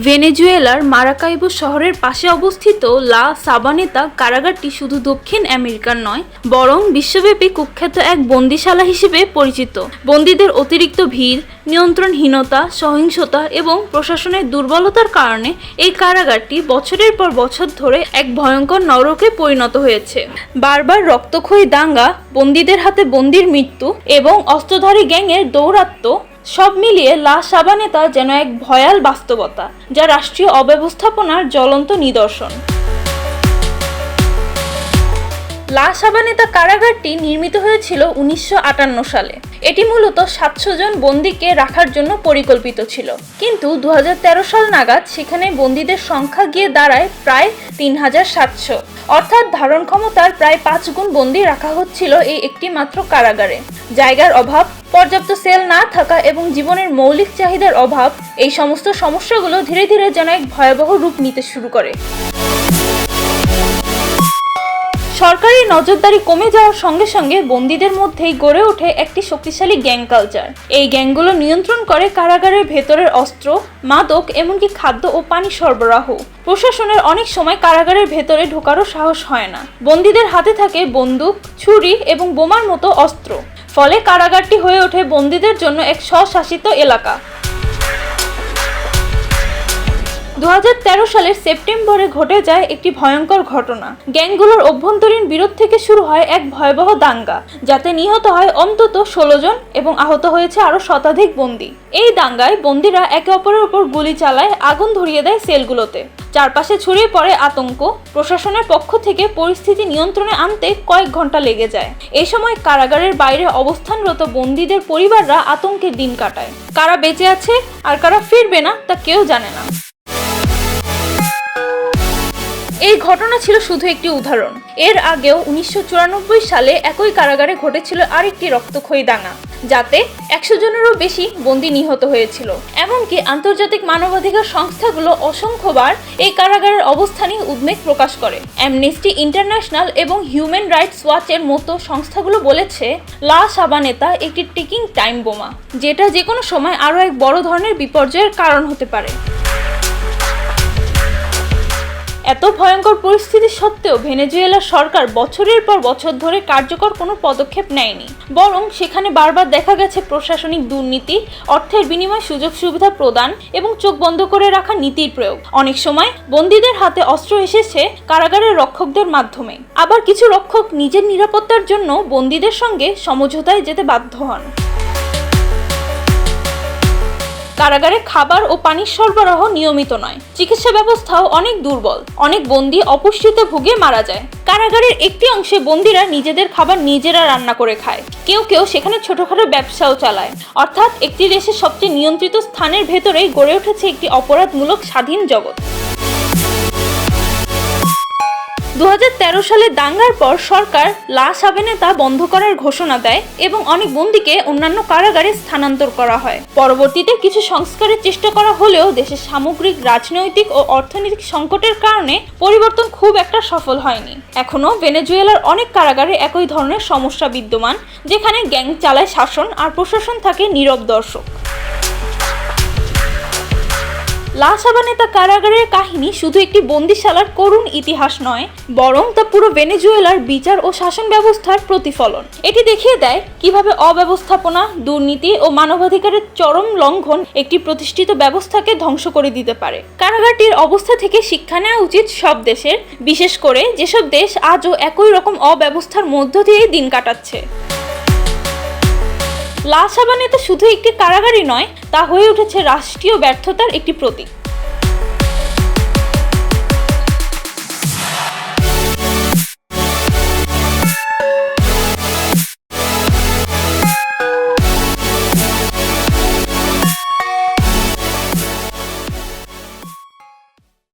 ভেনেজুয়েলার মারাকাইবো শহরের পাশে অবস্থিত লা সাবানেতা কারাগারটি শুধু দক্ষিণ আমেরিকার নয়, বরং বিশ্বব্যাপী কুখ্যাত এক বন্দিশালা হিসেবে পরিচিত। বন্দীদের অতিরিক্ত ভিড়, নিয়ন্ত্রণহীনতা, সহিংসতা এবং প্রশাসনের দুর্বলতার কারণে এই কারাগারটি বছরের পর বছর ধরে এক ভয়ঙ্কর নরকে পরিণত হয়েছে। বারবার রক্তক্ষয়ী দাঙ্গা, বন্দীদের হাতে বন্দির মৃত্যু এবং অস্ত্রধারী গ্যাংয়ের দৌরাত্ম্য সব মিলিয়ে লা সাবানেতা যেন এক ভয়াল বাস্তবতা যা রাষ্ট্রীয় অব্যবস্থাপনার জ্বলন্ত নিদর্শন। লা সাবানেতা কারাগারটি নির্মিত হয়েছিল উনিশশো আটান্ন সালে। এটি মূলত সাতশো জন বন্দীকে রাখার জন্য পরিকল্পিত ছিল। কিন্তু দুহাজার তেরো সাল নাগাদ সেখানে বন্দীদের সংখ্যা গিয়ে দাঁড়ায় প্রায় তিন হাজার সাতশো। অর্থাৎ ধারণ ক্ষমতার প্রায় পাঁচ গুণ বন্দী রাখা হচ্ছিল এই একটি মাত্র কারাগারে। জায়গার অভাব, পর্যাপ্ত সেল না থাকা এবং জীবনের মৌলিক চাহিদার অভাব, এই সমস্ত সমস্যাগুলো ধীরে ধীরে যেন এক ভয়াবহ রূপ নিতে শুরু করে। সরকারি নজরদারি কমে যাওয়ার সঙ্গে সঙ্গে বন্দীদের মধ্যেই গড়ে ওঠে একটি শক্তিশালী গ্যাং কালচার। এই গ্যাংগুলো নিয়ন্ত্রণ করে কারাগারের ভেতরের অস্ত্র, মাদক, এমনকি খাদ্য ও পানি সরবরাহ। প্রশাসনের অনেক সময় কারাগারের ভেতরে ঢোকারও সাহস হয় না। বন্দীদের হাতে থাকে বন্দুক, ছুরি এবং বোমার মতো অস্ত্র। ফলে কারাগারটি হয়ে ওঠে বন্দীদের জন্য এক স্বশাসিত এলাকা। দু হাজার তেরো সালের সেপ্টেম্বরে ঘটে যায় একটি ভয়ঙ্কর ঘটনা। গ্যাংগুলোর অভ্যন্তরীণ বিরোধ থেকে শুরু হয় এক ভয়াবহ দাঙ্গা, যাতে নিহত হয় অন্তত ষোলো জন এবং আহত হয়েছে আরও শতাধিক বন্দী। এই দাঙ্গায় বন্দীরা একে অপরের উপর গুলি চালায়, আগুন ধরিয়ে দেয় সেলগুলোতে। চারপাশে ছড়িয়ে পড়ে আতঙ্ক। প্রশাসনের পক্ষ থেকে পরিস্থিতি নিয়ন্ত্রণে আনতে কয়েক ঘণ্টা লেগে যায়। এই সময় কারাগারের বাইরে অবস্থানরত বন্দীদের পরিবাররা আতঙ্কের দিন কাটায়। কারা বেঁচে আছে আর কারা ফিরবে না, তা কেউ জানে না। এই ঘটনা ছিল শুধু একটি উদাহরণ। এর আগেও উনিশশো চুরানব্বই সালে একই কারাগারে ঘটেছিল আরেকটি রক্তক্ষয়ী দাঙ্গা যাতে একশো জনেরও বেশি বন্দী নিহত হয়েছিল। এমনকি আন্তর্জাতিক মানবাধিকার সংস্থাগুলো অসংখ্যবার এই কারাগারের অবস্থানে উদ্বেগ প্রকাশ করে। অ্যামনেস্টি ইন্টারন্যাশনাল এবং হিউম্যান রাইটস ওয়াচের মতো সংস্থাগুলো বলেছে, লা সাবানেতা একটি টিকিং টাইম বোমা, যেটা যে কোনো সময় আরও এক বড় ধরনের বিপর্যয়ের কারণ হতে পারে। এত ভয়ঙ্কর পরিস্থিতি সত্ত্বেও ভেনেজুয়েলা সরকার বছরের পর বছর ধরে কার্যকর কোনো পদক্ষেপ নেয়নি। বরং সেখানে বারবার দেখা গেছে প্রশাসনিক দুর্নীতি, অর্থের বিনিময়ে সুযোগ সুবিধা প্রদান এবং চোখ বন্ধ করে রাখা নীতির প্রয়োগ। অনেক সময় বন্দীদের হাতে অস্ত্র এসেছে কারাগারের রক্ষকদের মাধ্যমে। আবার কিছু রক্ষক নিজের নিরাপত্তার জন্য বন্দীদের সঙ্গে সমঝোতায় যেতে বাধ্য হন। কারাগারে খাবার ও পানির সরবরাহ নিয়মিত নয়। চিকিৎসা ব্যবস্থাও অনেক দুর্বল। অনেক বন্দি অপুষ্টিতে ভুগে মারা যায়। কারাগারের একটি অংশে বন্দিরা নিজেদের খাবার নিজেরা রান্না করে খায়। কেউ কেউ সেখানে ছোটখাটো ব্যবসাও চালায়। অর্থাৎ একটি দেশের সবচেয়ে নিয়ন্ত্রিত স্থানের ভেতরেই গড়ে উঠেছে একটি অপরাধমূলক স্বাধীন জগৎ। দু হাজার তেরো সালে দাঙ্গার পর সরকার লাশ সাবেনে তা বন্ধ করার ঘোষণা দেয় এবং অনেক বন্দীকে অন্যান্য কারাগারে স্থানান্তর করা হয়। পরবর্তীতে কিছু সংস্কারের চেষ্টা করা হলেও দেশের সামগ্রিক, রাজনৈতিক ও অর্থনৈতিক সংকটের কারণে পরিবর্তন খুব একটা সফল হয়নি। এখনও ভেনেজুয়েলার অনেক কারাগারে একই ধরনের সমস্যা বিদ্যমান, যেখানে গ্যাং চালায় শাসন আর প্রশাসন থাকে নীরব দর্শক। লা সাবানেতা কারাগারের কাহিনী শুধু একটি বন্দিশালার করুণ ইতিহাস নয়, বরং তা পুরো ভেনেজুয়েলার বিচার ও শাসন ব্যবস্থার প্রতিফলন। এটি দেখিয়ে দেয় কীভাবে অব্যবস্থাপনা, দুর্নীতি ও মানবাধিকারের চরম লঙ্ঘন একটি প্রতিষ্ঠিত ব্যবস্থাকে ধ্বংস করে দিতে পারে। কারাগারটির অবস্থা থেকে শিক্ষা নেওয়া উচিত সব দেশের, বিশেষ করে যেসব দেশ আজও একই রকম অব্যবস্থার মধ্য দিয়েই দিন কাটাচ্ছে। লা সাবানেতা শুধু একটি কারাগারই নয় তা হয়ে উঠেছে রাষ্ট্রীয় ব্যর্থতার একটি প্রতীক।